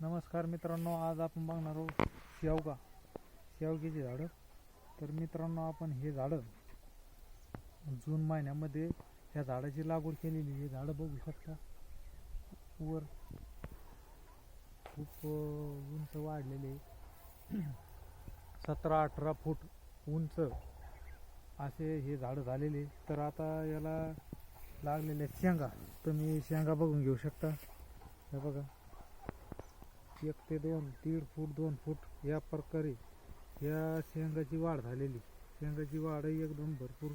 नमस्कार मित्रांनो आज आपण बघणार आहोत शेवगा. शेवग्याची झाडं. तर मित्रांनो आपण हे झाडं जून महिन्यामध्ये ह्या झाडाची लागवड केलेली हे झाडं बघू शकता. वर खूप उंच वाढलेले सतरा अठरा फूट उंच असे हे झाडं झालेले तर आता याला लागलेल्या शेंगा. तुम्ही शेंगा बघून घेऊ शकता. हे बघा. एक ते दोन दीड फूट दोन फूट या प्रकारे या शेंगाची वाढ झालेली. शेंगाची वाढही एकदम भरपूर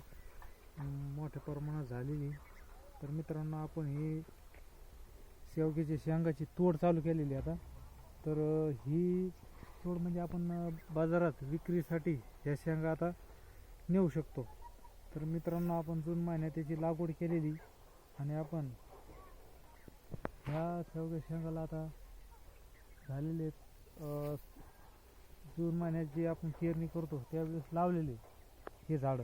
मोठ्या प्रमाणात झालेली. तर मित्रांनो आपण ही शेवग्याची शेंगाची तोड चालू केलेली आता. तर ही तोड म्हणजे आपण बाजारात विक्रीसाठी ह्या शेंगा आता नेऊ शकतो. तर मित्रांनो आपण जून महिन्यात त्याची लागवड केलेली आणि आपण ह्या शेवग्या शेंगाला आता झालेले आहेत, जून महिन्यात जे आपण पेरणी करतो त्यावेळेस लावलेले हे झाडं.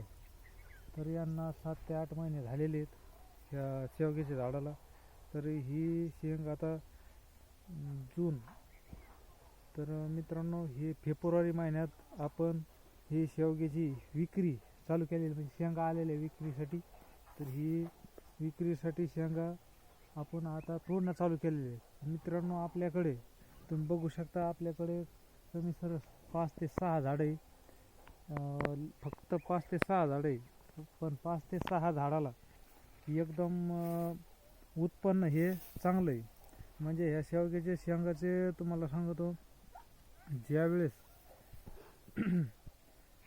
तर यांना सात ते आठ महिने झालेले आहेत ह्या शेवग्याच्या झाडाला. तर ही शेंग आता जून. तर मित्रांनो हे फेब्रुवारी महिन्यात आपण ही शेवग्याची विक्री चालू केलेली म्हणजे शेंगा आलेल्या विक्रीसाठी. तर ही विक्रीसाठी शेंगा आपण आता तोडणं चालू केलेले आहे मित्रांनो आपल्याकडे तुम्ही बघू शकता आपल्याकडे कमी सर पाच ते सहा झाडं आहे. फक्त पाच ते सहा झाडं आहे. पण पाच ते सहा झाडाला एकदम उत्पन्न हे चांगलं आहे. म्हणजे ह्या शेवग्याच्या शेंगाचे तुम्हाला सांगतो ज्यावेळेस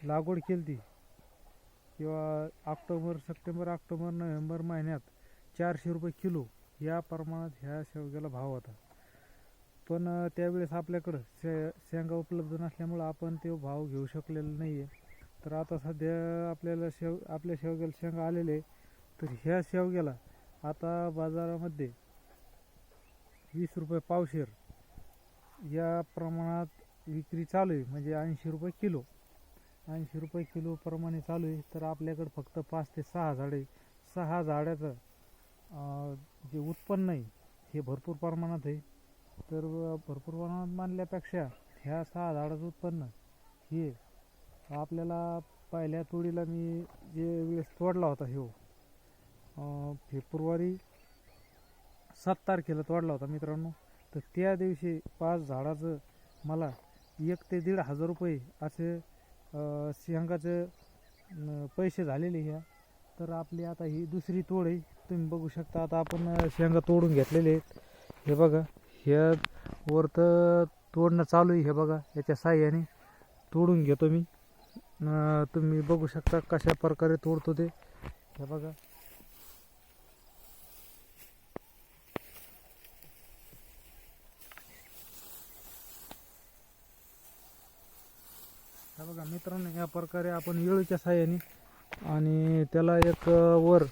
लागवड केली ती किंवा ऑक्टोबर सप्टेंबर ऑक्टोबर नोव्हेंबर महिन्यात चारशे रुपये किलो या प्रमाणात ह्या शेवग्याला भाव होता. पण त्यावेळेस आपल्याकडं शे शेंगा उपलब्ध नसल्यामुळं आपण ते भाव घेऊ शकलेलं नाही आहे तर आता सध्या आपल्याला शेव आपल्या शेवग्याला शेंगा आलेले तर ह्या शेवग्याला आता बाजारामध्ये वीस रुपये पावशेर या प्रमाणात विक्री चालू आहे म्हणजे ऐंशी रुपये किलो. ऐंशी रुपये किलो प्रमाणे चालू आहे. तर आपल्याकडं फक्त पाच ते सहा झाडे सहा झाडाचं जे उत्पन्न आहे हे भरपूर प्रमाणात आहे. तर भरपूर प्रमाणात मानल्यापेक्षा ह्या सहा झाडाचं उत्पन्न हे आपल्याला पहिल्या तोडीला मी जे वेळेस तोडला होता ह्यो हो, फेब्रुवारी सात तारखेला तोडला होता मित्रांनो. तर त्या दिवशी पाच झाडाचं मला एक ते दीड हजार रुपये असे शेंगाचं पैसे झालेले ह्या. तर आपली आता ही दुसरी तोड आहे. तुम्ही बघू शकता आता आपण शेंगा तोडून घेतलेले आहेत. हे बघा. हे वर तर तोडणं चालू आहे हे बघा याच्या साह्याने तोडून घेतो मी. तुम्ही बघू शकता कशा प्रकारे तोडतो ते. हे बघा. हे बघा मित्रांनो या प्रकारे आपण येळूच्या साह्याने आणि त्याला एक वर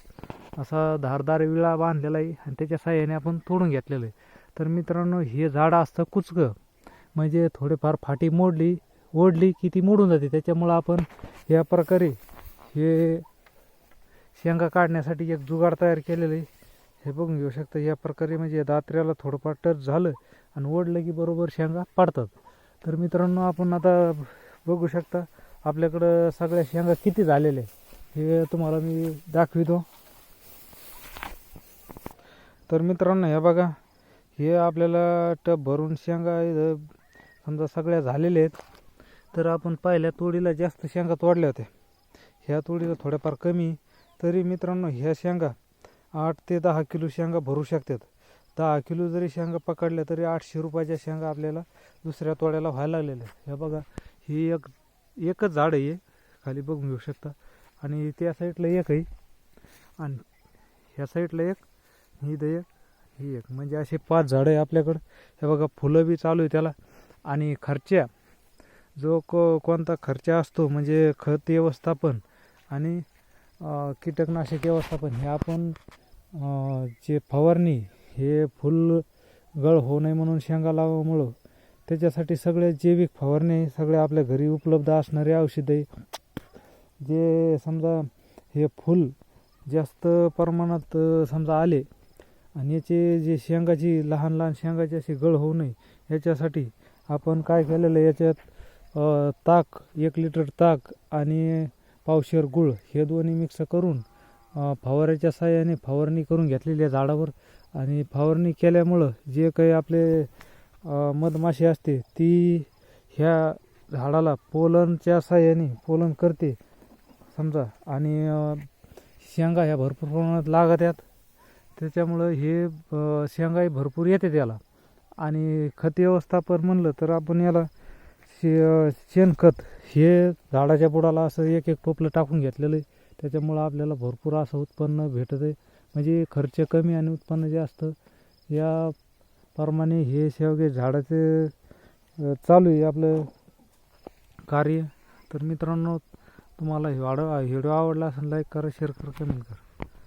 असा धारदार विळा बांधलेला आहे आणि त्याच्या साह्याने आपण तोडून घेतलेलं आहे. तर मित्रांनो हे झाड असतं कुचकं म्हणजे थोडेफार फाटी मोडली ओढली की ती मोडून जाते. त्याच्यामुळं आपण या प्रकारे हे शेंगा काढण्यासाठी एक जुगाड तयार केलेलं आहे. हे बघून घेऊ शकता या प्रकारे म्हणजे दात्र्याला थोडंफार टच झालं आणि ओढलं की बरोबर शेंगा पाडतात. तर मित्रांनो आपण आता बघू शकता आपल्याकडं सगळ्या शेंगा किती झालेल्या आहे हे तुम्हाला मी दाखवितो. तर मित्रांनो हे बघा हे आपल्याला टब भरून शेंगा इथं समजा सगळ्या झालेल्या आहेत तर आपण पहिल्या तोडीला जास्त शेंगा तोडल्या होत्या. ह्या तोडीला थोड्याफार कमी तरी मित्रांनो ह्या शेंगा आठ ते दहा किलो शेंगा भरू शकतात. दहा किलो जरी शेंगा पकडल्या तरी आठशे रुपयाच्या शेंगा आपल्याला दुसऱ्या तोड्याला व्हायला लागलेल्या आहेत. हे बघा ही एक एकच झाड आहे खाली बघून घेऊ शकता. आणि त्या साईडला एक आहे. आणि ह्या साईडला एक ही द एक. ही एक म्हणजे असे पाच झाडं आहे आपल्याकडं. हे बघा फुलं बी चालू आहे त्याला. आणि खर्च्या. जो को कोणता खर्च असतो म्हणजे खत व्यवस्थापन आणि कीटकनाशक व्यवस्थापन हे आपण जे फवारणी हे फुल गळ होऊ नये म्हणून शेंगा लावामुळं त्याच्यासाठी सगळे जैविक फवारणी सगळे आपल्या घरी उपलब्ध असणारे औषधे जे समजा हे फुल जास्त प्रमाणात समजा आले आणि याचे जे शेंगाची लहान लहान शेंगाची अशी गळ होऊ नये याच्यासाठी आपण काय केलेलं आहे याच्यात ताक एक लिटर ताक आणि पावशेर गुळ हे दोन्ही मिक्स करून अ, फवाऱ्याच्या साहाय्याने फवारणी करून घेतलेली आहे झाडावर. आणि फवारणी केल्यामुळं जे काही आपले मधमाशी असते ती ह्या झाडाला पोलनच्या साह्याने पोलन करते. समजा आणि शेंगा ह्या भरपूर प्रमाणात लागत आहेत. त्याच्यामुळं हे शेंगाई शेंगाही भरपूर येते त्याला. आणि खत व्यवस्थापन म्हणलं तर आपण याला शे शेणखत हे झाडाच्या बुडाला असं एक एक टोपलं टाकून घेतलेलं आहे. त्याच्यामुळं आपल्याला भरपूर असं उत्पन्न भेटत आहे म्हणजे खर्च कमी आणि उत्पन्न जास्त. या प्रमाणे हे शेवगे झाडाचे चालू आहे आपलं कार्य. तर मित्रांनो तुम्हाला हे वाढ व्हिडिओ आवडला असेल लाईक करा शेअर करा कमेंट करा.